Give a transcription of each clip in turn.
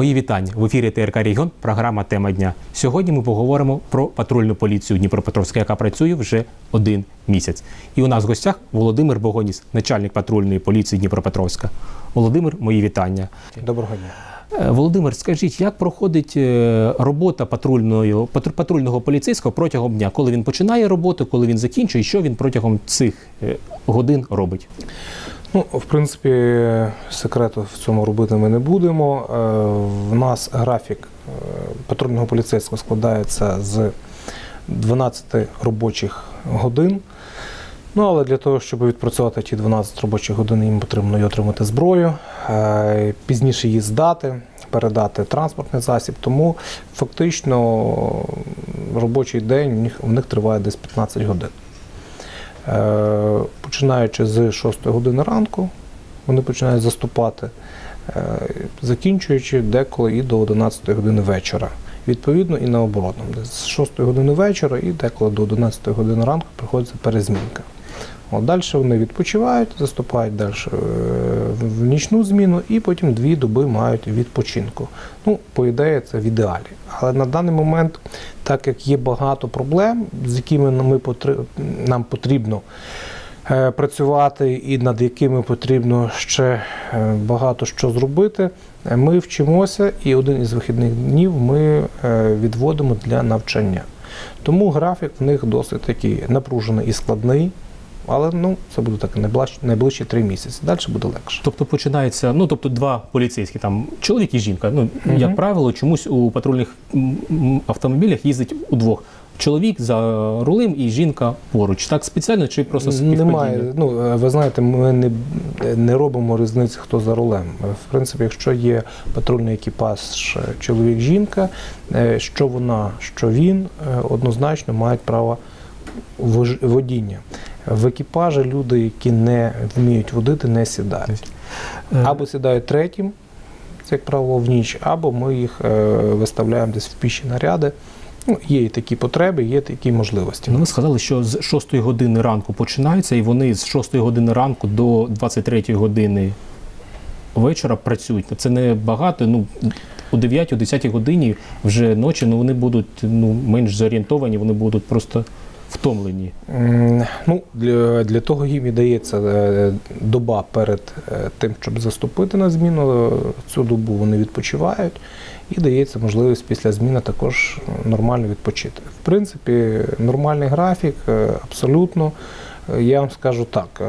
Мої вітання в ефірі ТРК Регіон. Програма Тема дня. Сьогодні ми поговоримо про патрульну поліцію Дніпропетровська, яка працює вже один місяць. І у нас в гостях Володимир Богоніс, начальник патрульної поліції Дніпропетровська. Володимир, мої вітання. Доброго дня. Е, Володимир, скажіть, як проходить е, робота патрульної патру- патрульного поліцейського протягом дня, коли він починає роботу, коли він закінчує, що він протягом цих е, годин робить? Ну, в принципі, секрету в цьому робити ми не будемо. Е, В нас графік е, патрульного поліцейського складається з 12 робочих годин. Ну, але для того, щоб відпрацювати ті 12 робочих годин, їм потрібно і отримати зброю, е, пізніше її здати, передати транспортний засіб. Тому фактично робочий день у них триває десь 15 годин. Е, Починаючи з 6 години ранку, вони починають заступати, е, закінчуючи деколи і до 11 години вечора. Відповідно, і наоборот, з 6 години вечора і деколи до 11 години ранку приходиться перезмінка. От далі вони відпочивають, заступають далі в нічну зміну і потім дві доби мають відпочинку. Ну, по ідеї, це в ідеалі. Але на даний момент, так як є багато проблем, з якими ми нам потрібно е, працювати і над якими потрібно ще е, багато що зробити, е, ми вчимося, і один із вихідних днів ми е, відводимо для навчання. Тому графік в них досить такий напружений і складний. Але ну це буде так найближчі, найближчі три місяці. Далі буде легше. Тобто починається, ну тобто два поліцейські, там чоловік і жінка. Ну Мгм. як правило, чомусь у патрульних автомобілях їздить удвох. Чоловік за рулем і жінка поруч. Так спеціально чи просто співпадіння? Немає. Ну е, ви знаєте, ми не, не робимо різниці, хто за рулем. В принципі, якщо є патрульний екіпаж е, чоловік-жінка, е, що вона, що він однозначно мають право водіння. В екіпажі люди, які не вміють водити, не сідають. Або сідають третім, це як правило в ніч, або ми їх виставляємо десь в піші наряди. Ну, є і такі потреби, є такі можливості. Ну, ви сказали, що з 6 години ранку починається, і вони з 6 години ранку до 23 години вечора працюють. Це не багато. Ну, о 9-10 годині вже ночі ну, вони будуть ну, менш зорієнтовані, вони будуть просто втомлені. Ну, для, для того їм і дається е, доба перед е, тим, щоб заступити на зміну. Е, Цю добу вони відпочивають і дається можливість після зміни також нормально відпочити. В принципі, нормальний графік, абсолютно. Я вам скажу так: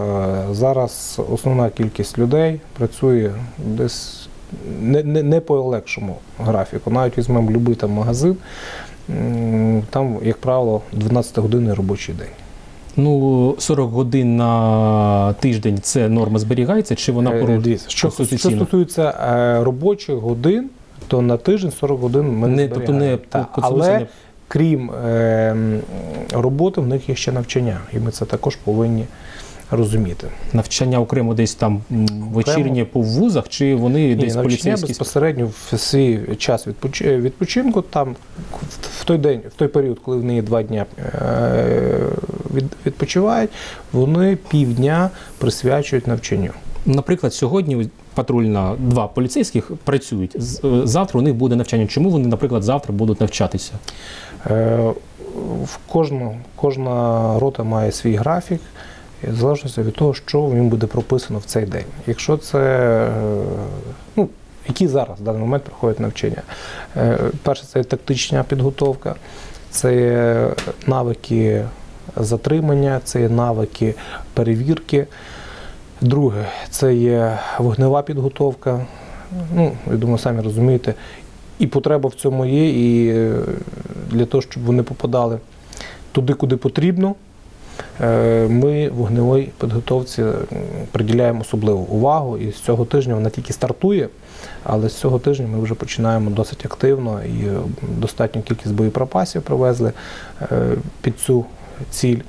зараз основна кількість людей працює десь не, не, не по легшому графіку. Навіть візьмемо будь-який там магазин. Там, як правило, 12 годинний робочий день. Ну, 40 годин на тиждень це норма зберігається, чи вона Е, що, що стосується е, робочих годин, то на тиждень 40 годин ми не, Не, тобто не Конституції але не- крім е, роботи, в них є ще навчання, і ми це також повинні розуміти. навчання окремо десь там вечірнє по вузах, чи вони Ні, десь поліцейські? безпосередньо в свій час відпочинку, там в той день, в той період, коли вони є два дня е, відпочивають, вони півдня присвячують навчанню. Наприклад, сьогодні патрульна два поліцейських працюють. Е, Завтра у них буде навчання. Чому вони, наприклад, завтра будуть навчатися? Е, В кожну, кожна рота має свій графік, в залежності від того, що їм буде прописано в цей день. Якщо це, е, ну, які зараз в даний момент проходять навчання. Е, Перше, це тактична підготовка, це навики затримання, це навики перевірки. Друге, це є вогнева підготовка. Ну, я думаю, самі розумієте, і потреба в цьому є, і е, для того, щоб вони попадали туди, куди потрібно, ми вогневій підготовці приділяємо особливу увагу. І з цього тижня вона тільки стартує, але з цього тижня ми вже починаємо досить активно і е, достатню кількість боєприпасів привезли е, під цю ціль.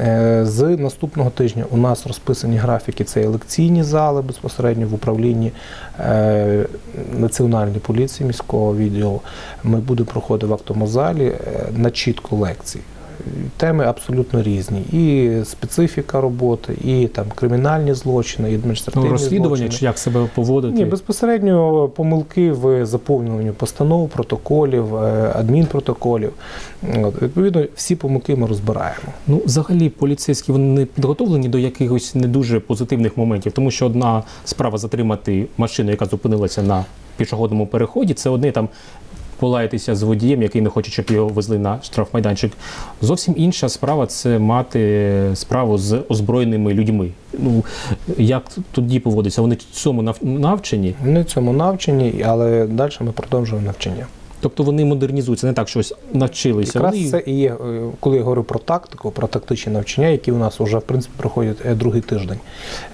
Е, З наступного тижня у нас розписані графіки. Це є лекційні зали безпосередньо в управлінні е, Національної поліції міського відділу. Ми будемо проходити в актовому залі е, на чітку лекцій. Теми абсолютно різні. І специфіка роботи, і там кримінальні злочини, і адміністративні Ну, розслідування злочини. чи як себе поводити? Ні, безпосередньо помилки в заповнюванні постанов, протоколів, е, адмінпротоколів. От, відповідно, всі помилки ми розбираємо. Ну, взагалі, поліцейські вони не підготовлені до якихось не дуже позитивних моментів, тому що одна справа затримати машину, яка зупинилася на пішохідному переході, це одне там полаятися з водієм, який не хоче, щоб його везли на штрафмайданчик. Зовсім інша справа це мати справу з озброєними людьми. Ну як тоді поводиться? Вони цьому нав- навчені, Вони цьому навчені, але далі ми продовжуємо навчання. Тобто вони модернізуються, не так щось навчилися. Якраз Вони це і є, е, коли я говорю про тактику, про тактичні навчання, які у нас вже в принципі проходять е, другий тиждень.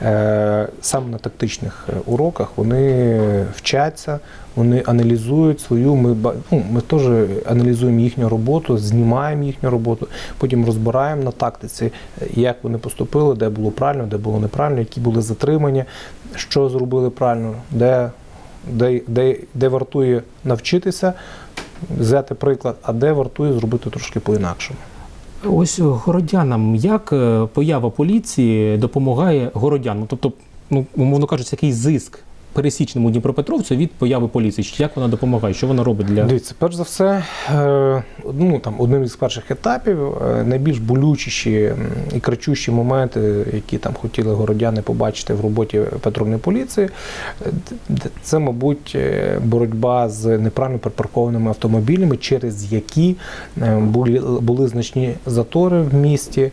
Е, Саме на тактичних уроках вони вчаться, вони аналізують свою. Ми ну, ми теж аналізуємо їхню роботу, знімаємо їхню роботу, потім розбираємо на тактиці, як вони поступили, де було правильно, де було неправильно, які були затримання, що зробили правильно, де, де, де, де вартує навчитися взяти приклад, а де вартує зробити трошки по-інакшому. Ось е, городянам, як е, поява поліції допомагає городянам? Тобто, ну, умовно кажучи, який зиск пересічному Дніпропетровцю від появи поліції? Як вона допомагає? Що вона робить для Дивіться, перш за все, е, ну, там, одним із перших етапів е, найбільш болючіші і кричущі моменти, які там хотіли городяни побачити в роботі патрульної поліції, е, це, мабуть, боротьба з неправильно припаркованими автомобілями, через які були, були значні затори в місті.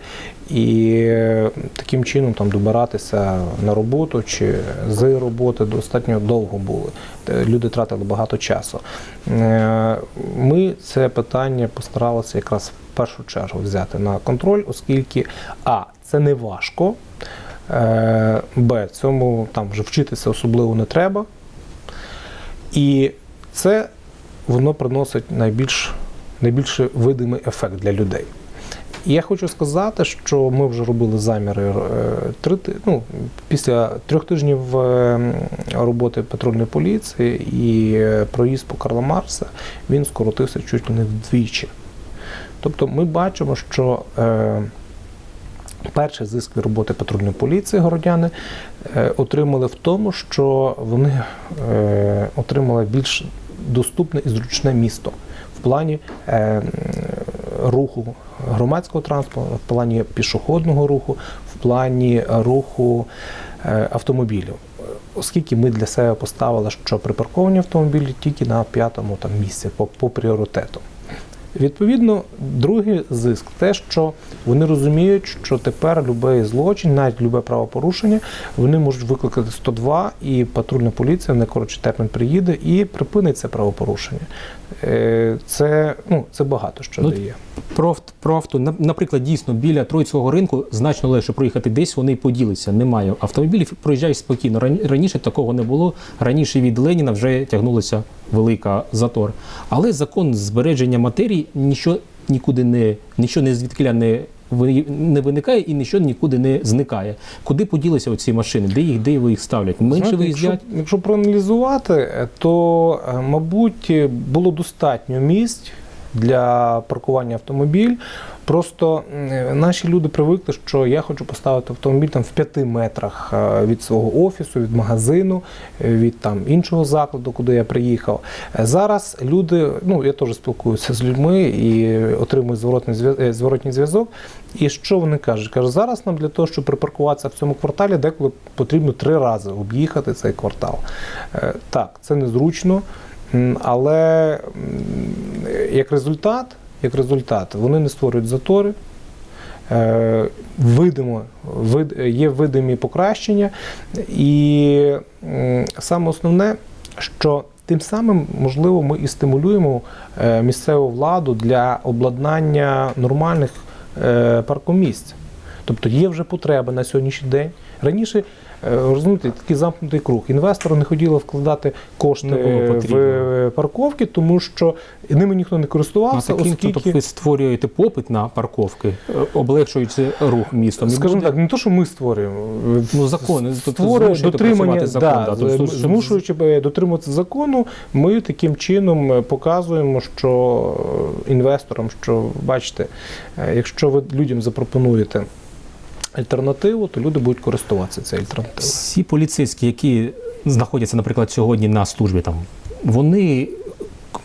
І е, таким чином там добиратися на роботу чи з роботи достатньо довго було. Е, Люди тратили багато часу. Е, Ми це питання постаралися якраз в першу чергу взяти на контроль, оскільки а це не важко, б цьому там вже вчитися особливо не треба. І це воно приносить найбільш, найбільше видимий ефект для людей. Я хочу сказати, що ми вже робили заміри е, три ну, після трьох тижнів е, роботи патрульної поліції і е, проїзд по Карла Марса він скоротився чуть не вдвічі. Тобто ми бачимо, що перший зиск від роботи патрульної поліції городяни отримали в тому, що вони отримали більш доступне і зручне місто в плані руху громадського транспорту, в плані пішохідного руху, в плані руху е, автомобілів. Оскільки ми для себе поставили, що припарковані автомобілі тільки на п'ятому там місці по, по пріоритету. Відповідно, другий зиск те, що вони розуміють, що тепер будь-який злочин, навіть будь-яке правопорушення, вони можуть викликати 102, і патрульна поліція в найкоротший термін приїде і припинить це правопорушення. Е, Це, ну, це багато що Ну, дає. про, про авто? Наприклад, дійсно біля Троїцького ринку значно легше проїхати десь, вони поділися. Немає автомобілів, проїжджаєш спокійно. Раніше такого не було. Раніше від Леніна вже тягнулася велика затор. Але закон збереження матерії нічого нікуди не нічого не звідкиля не. Не виникає і нічого нікуди не зникає. Куди поділися оці машини? Де їх, де ви їх ставлять? Менше Знаєте, виїздять? Якщо, якщо проаналізувати, то, е, мабуть, було достатньо місць для паркування автомобіль. Просто наші люди привикли, що я хочу поставити автомобіль там в п'яти метрах е, від свого офісу, від магазину, е, від там іншого закладу, куди я приїхав. Е, Зараз люди, ну я теж спілкуюся з людьми і отримую зворотний зворотній зв'язок. І що вони кажуть? Кажуть, зараз нам для того, щоб припаркуватися в цьому кварталі, деколи потрібно три рази об'їхати цей квартал. Так, це незручно, але як результат, як результат, вони не створюють затори. Е, Видимо, вид, є видимі покращення, і саме основне, що тим самим, можливо, ми і стимулюємо е, місцеву владу для обладнання нормальних е, паркомісць. Тобто є вже потреба на сьогоднішній день. Раніше розумієте, такий замкнутий круг. Інвестору не хотіло вкладати кошти в е, парковки, тому що ними ніхто не користувався, таким, оскільки. тобто ви створюєте попит на парковки, е, облегшуючи рух містом. Скажімо так, не то, що ми створюємо. Ну, закони, тобто Створює дотримання, закон, да, да, тобто, змушуючи е, дотримуватися закону, ми таким чином е, показуємо, що е, інвесторам, що бачите, е, якщо ви людям запропонуєте альтернативу, то люди будуть користуватися цією альтернативою. Всі поліцейські, які знаходяться, наприклад, сьогодні на службі, там вони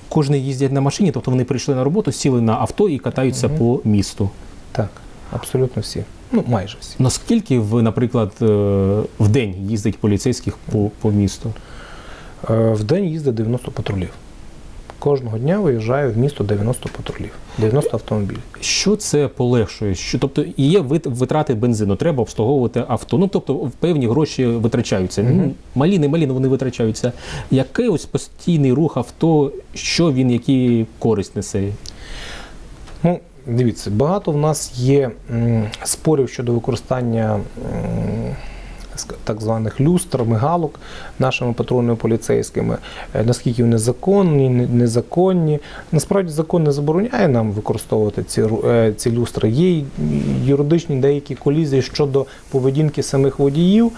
кожен їздять на машині, тобто вони прийшли на роботу, сіли на авто і катаються Мгм. по місту. Так, абсолютно всі. Ну, майже всі. Наскільки ви, наприклад, е, в день їздить поліцейських по, по місту? Е, В день їздить 90 патрулів. Кожного дня виїжджає в місто 90 патрулів, 90 автомобілів. Що це полегшує? Що, тобто є витрати бензину, треба обслуговувати авто. Ну тобто певні гроші витрачаються. Ну, малі, не малі, але вони витрачаються. Який ось постійний рух авто, що він, які користь несе? Ну, дивіться, багато в нас є м, спорів щодо використання м, так званих люстр, мигалок нашими патрульними поліцейськими, Е, наскільки вони законні, не- незаконні. Насправді закон не забороняє нам використовувати ці, е, ці люстри. Є юридичні деякі колізії щодо поведінки самих водіїв.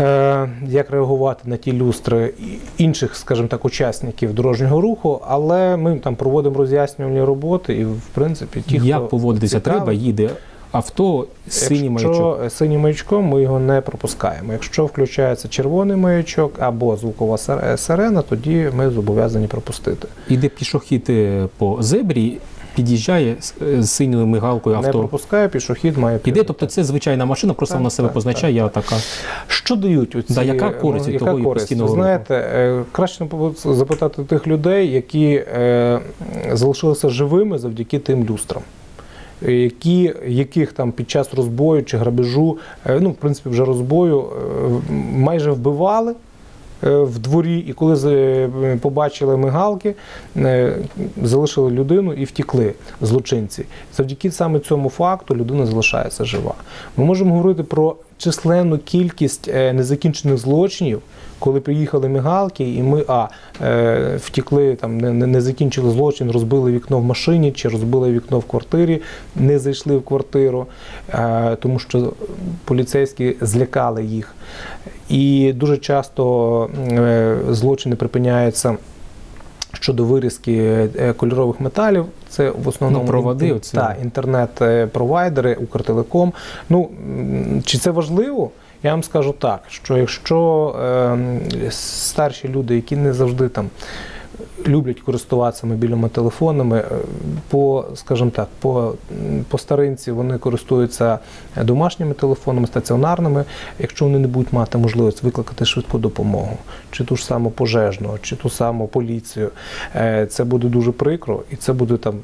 Е, Як реагувати на ті люстри інших, скажімо так, учасників дорожнього руху, але ми там проводимо роз'яснювальні роботи, і в принципі ті, Як хто поводитися цікавий, треба, їде авто з синім. Якщо синім маячком, ми його не пропускаємо. Якщо включається червоний маячок або звукова сир- сирена, тоді ми зобов'язані пропустити. Іде пішохід е, по зебрі, під'їжджає з- е, синьою мигалкою Не авто. пропускає, пішохід має Іде, тобто це звичайна машина, просто Так, вона себе так, позначає, я така. Що дають оці, Да, яка користь від того користь? постійного руху? знаєте, е, краще запитати тих людей, які е, залишилися живими завдяки тим люстрам. Е, Які, яких там під час розбою чи грабежу, е, ну в принципі, вже розбою е, майже вбивали в дворі, і коли е, побачили мигалки, е, залишили людину і втікли злочинці. Завдяки саме цьому факту людина залишається жива. Ми можемо говорити про численну кількість е, незакінчених злочинів, коли приїхали мигалки, і ми а е, втікли там, не, не, закінчили злочин, розбили вікно в машині чи розбили вікно в квартирі, не зайшли в квартиру, е, тому що поліцейські злякали їх. І дуже часто е, злочини припиняються. Щодо вирізки е, кольорових металів, це в основному Ну, проводи ін- та, інтернет-провайдери, Укртелеком. Ну чи це важливо? Я вам скажу так, що якщо е, старші люди, які не завжди там люблять користуватися мобільними телефонами, е, по, скажімо так, по, по старинці вони користуються домашніми телефонами, стаціонарними. Якщо вони не будуть мати можливість викликати швидку допомогу, чи ту ж саму пожежну, чи ту саму поліцію, е, це буде дуже прикро, і це буде там.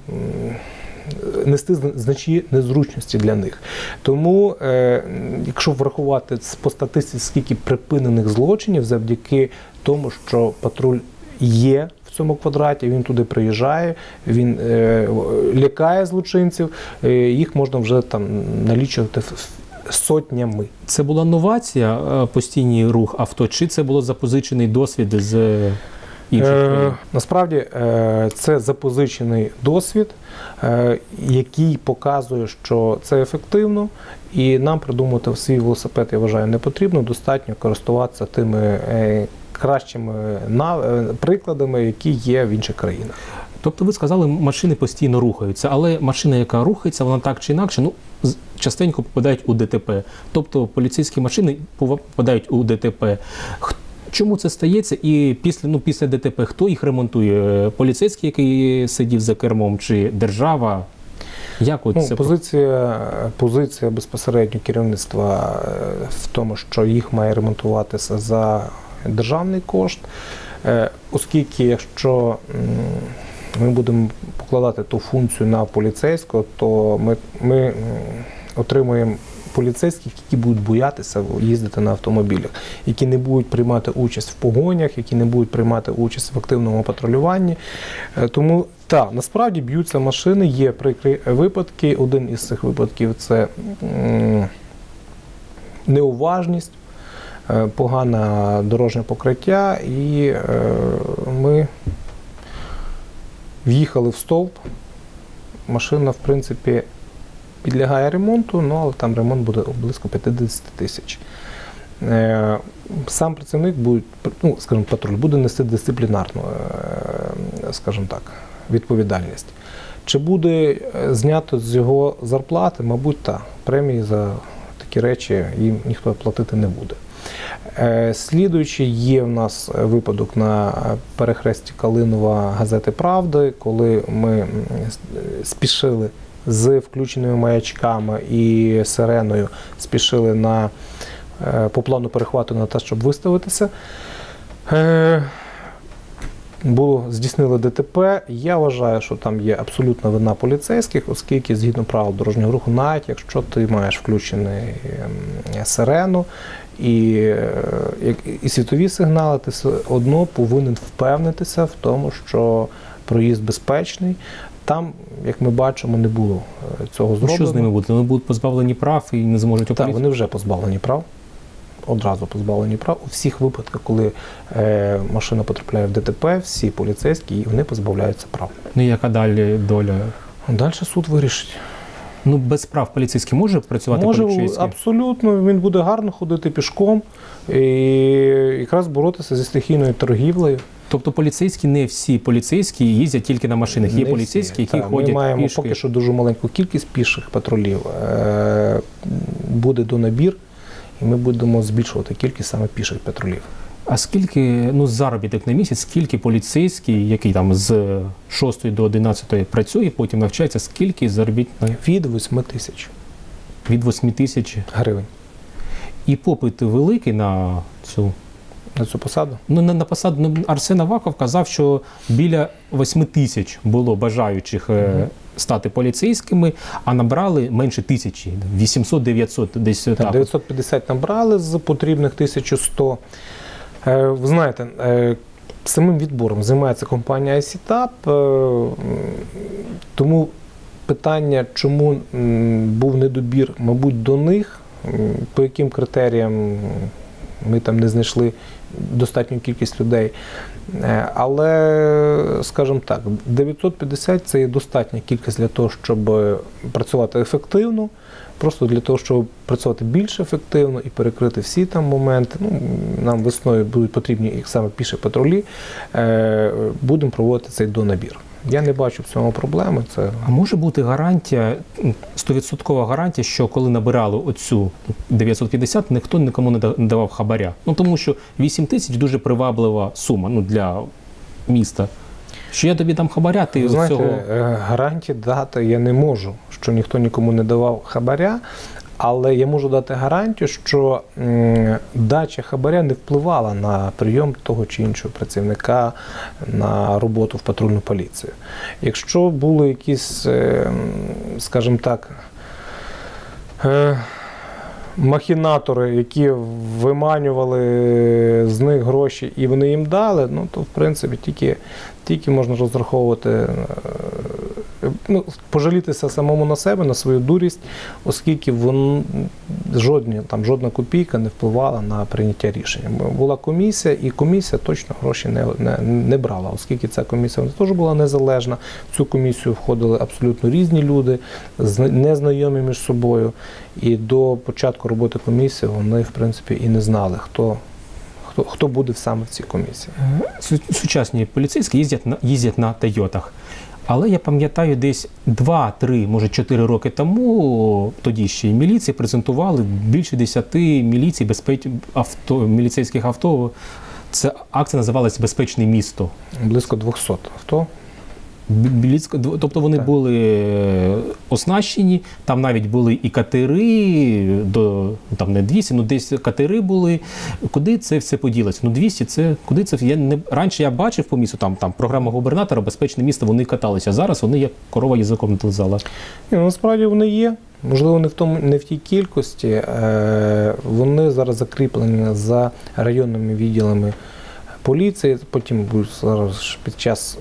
Нести значні незручності для них. Тому, е, якщо врахувати по статистиці, скільки припинених злочинів завдяки тому, що патруль є в цьому квадраті, він туди приїжджає, він е, лякає злочинців, е, їх можна вже там налічувати сотнями. Це була новація, е, постійний рух авто, чи це було запозичений досвід з е, інших насправді е, це запозичений досвід, е, який показує, що це ефективно, і нам придумати свій велосипед, я вважаю, не потрібно. Достатньо користуватися тими кращими е, прикладами, які є в інших країнах. Тобто ви сказали, машини постійно рухаються, але машина, яка рухається, вона так чи інакше, ну частенько попадають у ДТП. Тобто поліцейські машини попадають у ДТП. Чому це стається? І після ну після ДТП хто їх ремонтує? Поліцейський, який сидів за кермом, чи держава? Як Ну, це позиція, позиція безпосередньо керівництва е, в тому, що їх має ремонтуватися за державний кошт, Е, оскільки якщо ми будемо покладати ту функцію на поліцейського, то ми, ми отримуємо поліцейських, які будуть боятися їздити на автомобілях, які не будуть приймати участь в погонях, які не будуть приймати участь в активному патрулюванні. Е, Тому так, насправді б'ються машини, є прикрі випадки. Один із цих випадків це неуважність. Е, погане дорожнє покриття, і е, ми в'їхали в стовп. Машина, в принципі, підлягає ремонту, ну, але там ремонт буде близько 50 тисяч. Е, Сам працівник буде, ну, скажімо, патруль буде нести дисциплінарну, скажімо так, відповідальність. Чи буде знято з його зарплати? Мабуть, так. Премії за такі речі їм ніхто платити не буде. Е, Слідуючий є в нас випадок на перехресті Калинова газети Правди, коли ми спішили з включеними маячками і сиреною, спішили на, е, по плану перехвату на те, щоб виставитися. Е, Було здійснили ДТП. Я вважаю, що там є абсолютна вина поліцейських, оскільки згідно правил дорожнього руху, навіть якщо ти маєш включений ем, сирену і, е, і світові сигнали, ти все одно повинен впевнитися в тому, що проїзд безпечний. Там, як ми бачимо, не було е, цього Ну, зроблено. що з ними буде? Вони будуть позбавлені прав і не зможуть Так, вони вже позбавлені прав. Одразу позбавлені прав. У всіх випадках, коли е, машина потрапляє в ДТП, всі поліцейські і вони позбавляються прав. Ну яка далі доля? Далі суд вирішить. Ну без прав поліцейський може працювати Може, поліцейський? абсолютно, він буде гарно ходити пішком і якраз боротися зі стихійною торгівлею. Тобто поліцейські не всі поліцейські їздять тільки на машинах. Є Не всі. поліцейські, які Так, ходять Ми маємо пішки. поки що дуже маленьку кількість піших патрулів. Е, Буде донабір, і ми будемо збільшувати кількість саме піших патрулів. А скільки ну заробіток на місяць, скільки поліцейський, який там з 6 до 11 працює, потім навчається, скільки заробітна Від 8 тисяч від 8 тисяч? гривень І попит великий на цю. на цю посаду. Ну, на, на посаду ну, Арсен Аваков казав, що біля 8 тисяч було бажаючих е, стати поліцейськими, а набрали менше тисячі, 800-900, десь так. Так, 950 набрали з потрібних 1100. Е, Ви знаєте, е, самим відбором займається компанія ICTAP, е, тому питання, чому був недобір, мабуть, до них, по яким критеріям ми там не знайшли достатню кількість людей. Але, скажімо так, 950 це є достатня кількість для того, щоб працювати ефективно. Просто для того, щоб працювати більш ефективно і перекрити всі там моменти. Ну, нам весною будуть потрібні і саме піші патрулі. Е, будемо проводити цей донабір. Я не бачу в цьому проблеми. Це А може бути гарантія, м, 100% гарантія, що коли набирали оцю 950, ніхто нікому не давав хабаря. Ну тому що 8 тисяч дуже приваблива сума ну, для міста. Що я тобі дам хабаря, ти знаєте, цього. е, гарантії дати я не можу, що ніхто нікому не давав хабаря. Але я можу дати гарантію, що дача хабаря не впливала на прийом того чи іншого працівника на роботу в патрульну поліцію. Якщо були якісь, е, скажімо так, е, махінатори, які виманювали з них гроші і вони їм дали, ну то в принципі тільки, тільки можна розраховувати, е, ну, пожалітися самому на себе, на свою дурість, оскільки вон, жодні, там, жодна копійка не впливала на прийняття рішення. Була комісія, і комісія точно гроші не, не, не брала, оскільки ця комісія вона теж була незалежна. В цю комісію входили абсолютно різні люди, незнайомі між собою. І до початку роботи комісії вони, в принципі, і не знали, хто, хто, хто буде саме в цій комісії. Су- Сучасні поліцейські їздять на їздять на Тойотах. Але я пам'ятаю, десь 2-3, може 4 роки тому тоді ще й міліції презентували більше 10 міліцій безпеч... авто, міліцейських авто. Це акція називалась Безпечне місто. Близько 200 авто. Бі- Біліцько, тобто вони Так. були е, оснащені, там навіть були і катери, до там не 200, ну десь катери були. Куди це все поділося? Ну 200 це куди це я не раніше я бачив по місту, там там програма губернатора, безпечне місто, вони каталися. Зараз вони як корова язиком не лизала. Ні, ну, насправді вони є. Можливо, не в тому, не в тій кількості. Е, Вони зараз закріплені за районними відділами поліції. Потім зараз під час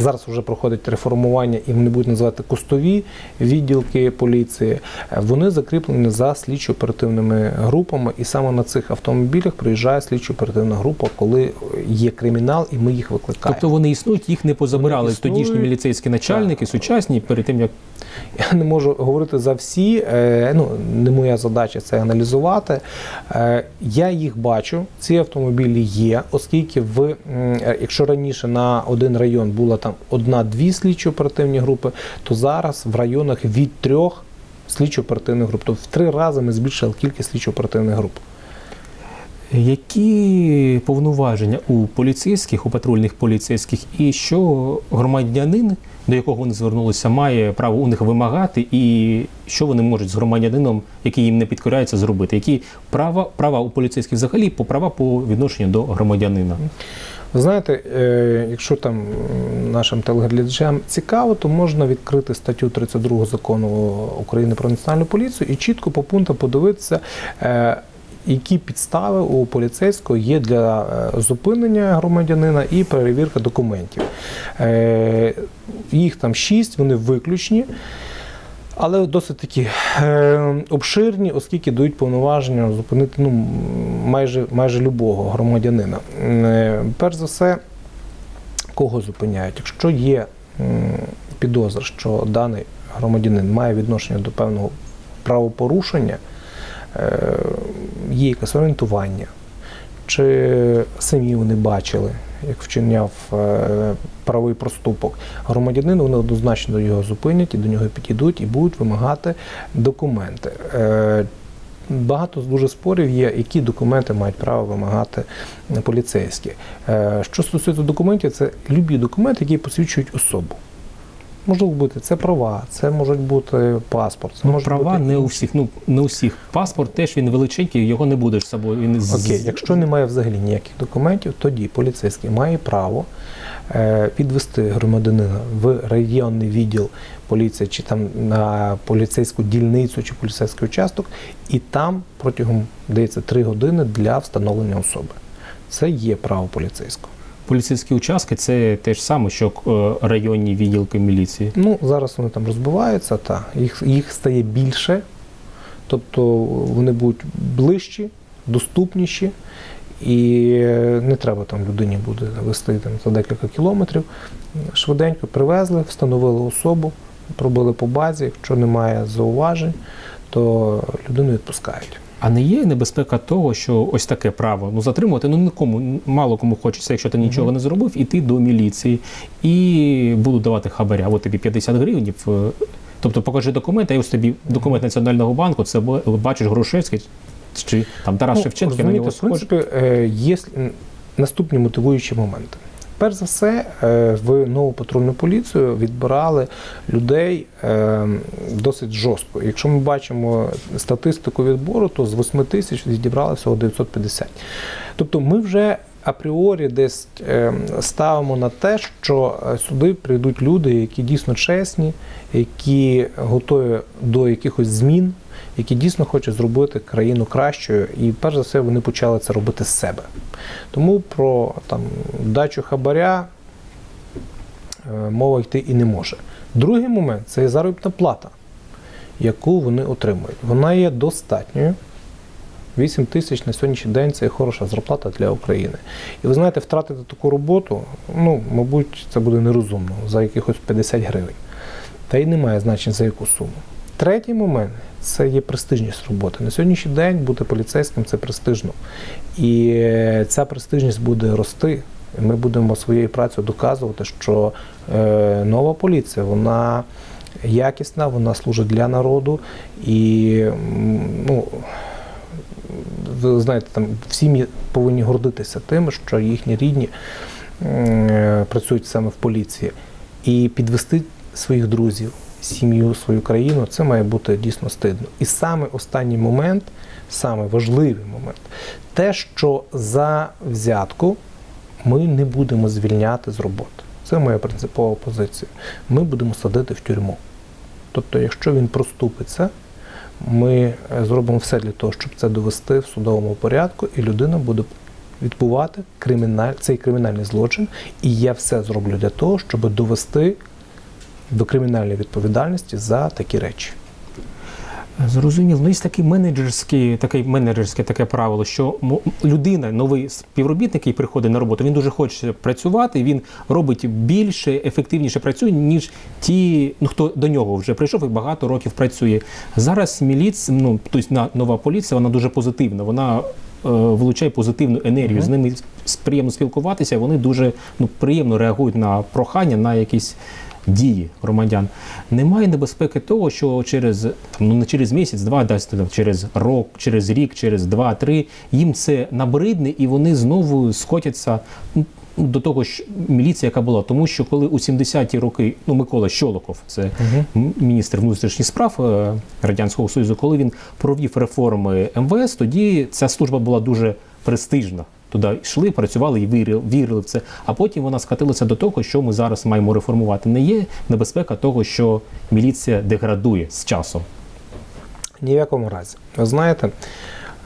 зараз вже проходить реформування, і вони будуть називати кустові відділки поліції. Вони закріплені за слідчо-оперативними групами, і саме на цих автомобілях приїжджає слідчо-оперативна група, коли є кримінал, і ми їх викликаємо. Тобто вони існують, їх не позабирали існують. тодішні міліцейські начальники, сучасні, перед тим як Я не можу говорити за всі. е, Ну, не моя задача це аналізувати. Е, Я їх бачу, ці автомобілі є, оскільки в, е, якщо раніше на один район була там одна-дві слідчо-оперативні групи, то зараз в районах від трьох слідчо-оперативних груп. Тобто в три рази ми збільшили кількість слідчо-оперативних груп. Які повноваження у поліцейських, у патрульних поліцейських, і що громадянин, до якого вони звернулися, має право у них вимагати, і що вони можуть з громадянином, який їм не підкоряється, зробити? Які права, права у поліцейських взагалі по права по відношенню до громадянина? Ви знаєте, е, якщо там нашим телеглядачам цікаво, то можна відкрити статтю 32 закону України про національну поліцію і чітко по пунктам подивитися, е, які підстави у поліцейського є для е, зупинення громадянина і перевірки документів. Їх там шість, вони виключні. Але досить такі е, обширні, оскільки дають повноваження зупинити ну, майже, майже любого громадянина. Е, перш за все, кого зупиняють? Якщо є м, підозра, що даний громадянин має відношення до певного правопорушення, е, є якесь орієнтування, чи самі вони бачили, як вчиняв е, правий проступок громадянин, вони однозначно його зупинять і до нього підійдуть і будуть вимагати документи. Е, Багато дуже спорів є, які документи мають право вимагати поліцейські. Е, Що стосується документів, це любі документи, які посвідчують особу. Можуть бути це права, це можуть бути паспорт, це Ну, може права бути не у всіх. Ну не у всіх. Паспорт теж він величенький, його не будеш з собою. Він з- Окей, якщо немає взагалі ніяких документів, тоді поліцейський має право е, підвести громадянина в районний відділ поліції чи там на поліцейську дільницю чи поліцейський участок, і там протягом дається три години для встановлення особи. Це є право поліцейського. Поліцейські участки це те ж саме, що е, районні відділки міліції. Ну зараз вони там розбиваються, та їх, їх стає більше, тобто вони будуть ближчі, доступніші, і не треба там людині буде вести там за декілька кілометрів. Швиденько привезли, встановили особу, пробили по базі. Якщо немає зауважень, то людину відпускають. А не є небезпека того, що ось таке право ну затримувати ну нікому мало кому хочеться, якщо ти нічого Мгм. не зробив, іти до міліції і будуть давати хабаря. От тобі 50 гривень. Тобто покажи документи, а ось тобі документ Національного банку, це бачиш Грушевський чи там Тарас Ну, Шевченко на нього в принципі, е, є наступні мотивуючі моменти. Перш за все, е, в нову патрульну поліцію відбирали людей е, досить жорстко. Якщо ми бачимо статистику відбору, то з 8 тисяч відібрали всього 950. Тобто ми вже апріорі десь е, ставимо на те, що сюди прийдуть люди, які дійсно чесні, які готові до якихось змін, які дійсно хочуть зробити країну кращою, і перш за все вони почали це робити з себе. Тому про там дачу хабаря е, мова йти і не може. Другий момент це заробітна плата, яку вони отримують. Вона є достатньою. 8 тисяч на сьогоднішній день це хороша зарплата для України. І ви знаєте, втратити таку роботу, ну, мабуть, це буде нерозумно за якихось 50 гривень. Та й немає значення за яку суму. Третій момент це є престижність роботи. На сьогоднішній день бути поліцейським це престижно. І е, ця престижність буде рости. Ми будемо своєю працею доказувати, що е, нова поліція вона якісна, вона служить для народу. І ну, ви знаєте, там всі повинні гордитися тим, що їхні рідні е, працюють саме в поліції. І підвести своїх друзів, сім'ю, свою країну, це має бути дійсно стидно. І саме останній момент, саме важливий момент, те, що за взятку ми не будемо звільняти з роботи. Це моя принципова позиція. Ми будемо садити в тюрму. Тобто, якщо він проступиться, ми е, зробимо все для того, щоб це довести в судовому порядку, і людина буде відбувати криміналь, цей кримінальний злочин, і я все зроблю для того, щоб довести до кримінальної відповідальності за такі речі. Зрозуміло. Ну, є таке менеджерське, таке менеджерське таке правило, що людина, новий співробітник, який приходить на роботу, він дуже хоче працювати, він робить більше, ефективніше працює, ніж ті, ну хто до нього вже прийшов і багато років працює. Зараз міліція, ну тобто нова поліція, вона дуже позитивна. Вона е, вилучає позитивну енергію. Мгм. З ними приємно спілкуватися. Вони дуже ну, приємно реагують на прохання, на якісь дії громадян. Немає небезпеки того, що через ну не через місяць, два, дасть через рок, через рік, через два-три їм це набридне, і вони знову скотяться. ну, До того ж, міліція, яка була, тому що коли у 70-ті роки, ну Микола Щолоков, це м- міністр внутрішніх справ е, Радянського Союзу, коли він провів реформи МВС, тоді ця служба була дуже престижна. Туди йшли, працювали і вірили, вірили в це. А потім вона скатилася до того, що ми зараз маємо реформувати. Не є небезпека того, що міліція деградує з часом. Ні в якому разі. Ви знаєте,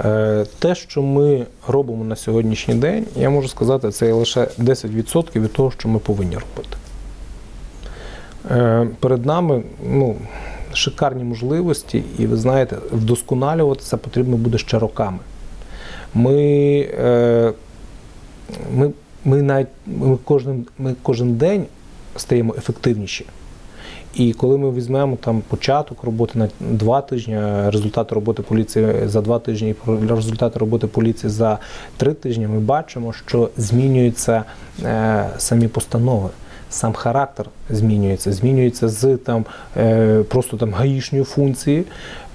е, те, що ми робимо на сьогоднішній день, я можу сказати, це лише 10% від того, що ми повинні робити. Е, Перед нами ну, шикарні можливості, і ви знаєте, вдосконалюватися потрібно буде ще роками. Ми, е, ми, ми, навіть, ми, кожен, ми кожен день стаємо ефективніші. І коли ми візьмемо там початок роботи на два тижні, результати роботи поліції за два тижні, і результати роботи поліції за три тижні, ми бачимо, що змінюються е, самі постанови. Сам характер змінюється, змінюється з там е, просто там гаїшньої функції,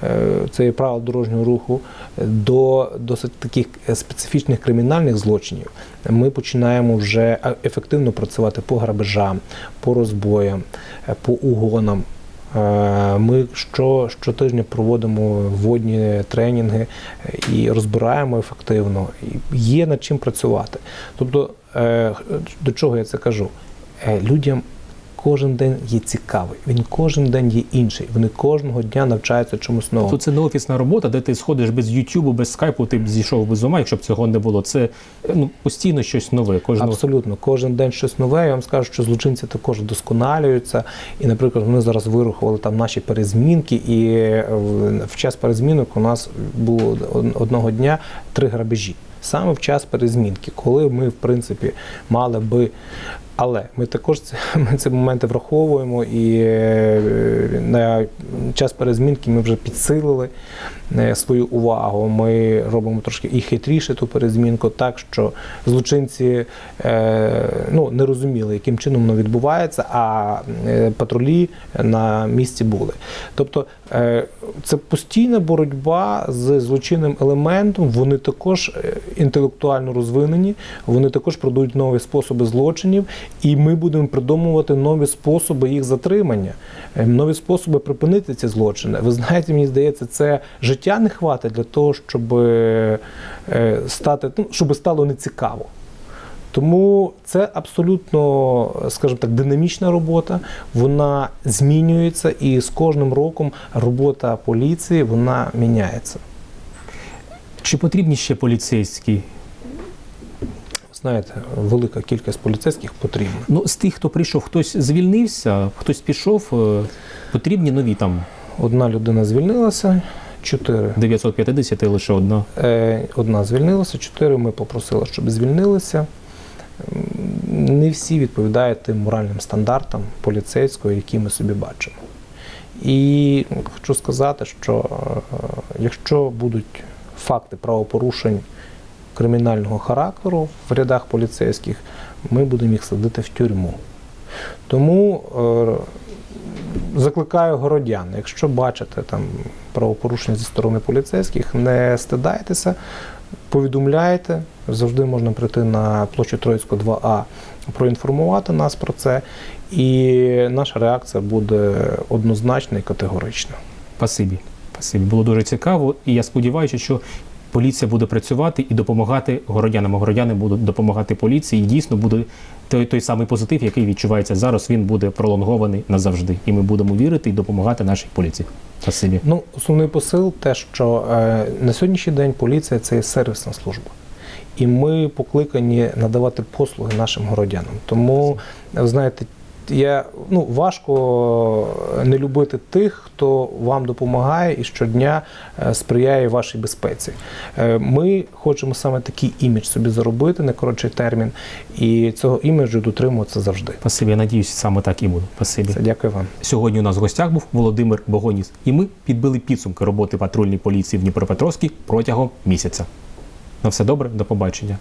е, це є правил дорожнього руху, до досить таких е, специфічних кримінальних злочинів. Ми починаємо вже е, ефективно працювати по грабежам, по розбоям, е, по угонам. Ми що, щотижня проводимо водні тренінги і розбираємо ефективно. Є над чим працювати. Тобто, до чого я це кажу? Людям кожен день є цікавий, він кожен день є інший. Вони кожного дня навчаються чомусь новому. Тут це не офісна робота, де ти сходиш без Ютубу, без скайпу, ти б зійшов без ума, якщо б цього не було. Це ну, постійно щось нове. Кожного Абсолютно, кожен день щось нове. Я вам скажу, що злочинці також вдосконалюються. І, наприклад, вони зараз вирухували там наші перезмінки, і е, в час перезмінок у нас було одного дня три грабежі. Саме в час перезмінки, коли ми, в принципі, мали би. Але ми також це, ми ці моменти враховуємо, і е, на час перезмінки ми вже підсилили е, свою увагу. Ми робимо трошки і хитріше ту перезмінку, так що злочинці е, ну, не розуміли, яким чином воно відбувається, а патрулі на місці були. Тобто це постійна боротьба з злочинним елементом. Вони також інтелектуально розвинені, вони також продають нові способи злочинів, і ми будемо придумувати нові способи їх затримання, е, нові способи припинити ці злочини. Ви знаєте, мені здається, це життя не хватить для того, щоб е, е, стати, ну, щоб стало нецікаво. Тому це абсолютно, скажімо так, динамічна робота. Вона змінюється, і з кожним роком робота поліції вона міняється. чи потрібні ще поліцейські? Знаєте, велика кількість поліцейських потрібна. Ну, з тих, хто прийшов, хтось звільнився, хтось пішов, е, потрібні нові там Одна людина звільнилася, чотири 950 лише одна. Е, Одна звільнилася, чотири ми попросили, щоб звільнилися. Не всі відповідають тим моральним стандартам поліцейського, які ми собі бачимо. І хочу сказати, що е, якщо будуть факти правопорушень кримінального характеру в рядах поліцейських, ми будемо їх садити в тюрму. Тому е, закликаю городян, якщо бачите там правопорушення зі сторони поліцейських, не стидайтеся, повідомляйте. Завжди можна прийти на площу Троїцьку 2А, проінформувати нас про це, і наша реакція буде однозначна і категорична. Спасибі. Було дуже цікаво, і я сподіваюся, що поліція буде працювати і допомагати городянам. А городяни будуть допомагати поліції. І дійсно буде той, той самий позитив, який відчувається зараз. Він буде пролонгований назавжди. І ми будемо вірити і допомагати нашій поліції. Спасибі. Ну, основний посил те, що е, на сьогоднішній день поліція це є сервісна служба. і ми покликані надавати послуги нашим городянам. Тому, ви знаєте, я ну важко не любити тих, хто вам допомагає і щодня е, сприяє вашій безпеці. Е, Ми хочемо саме такий імідж собі заробити на коротший термін, і цього іміджу дотримуватися завжди. Спасибі, я надіюсь, саме так і буде. Спасибі. Це дякую вам. Сьогодні у нас в гостях був Володимир Богоніс, і ми підбили підсумки роботи патрульної поліції в Дніпропетровській протягом місяця. На все добре, до побачення.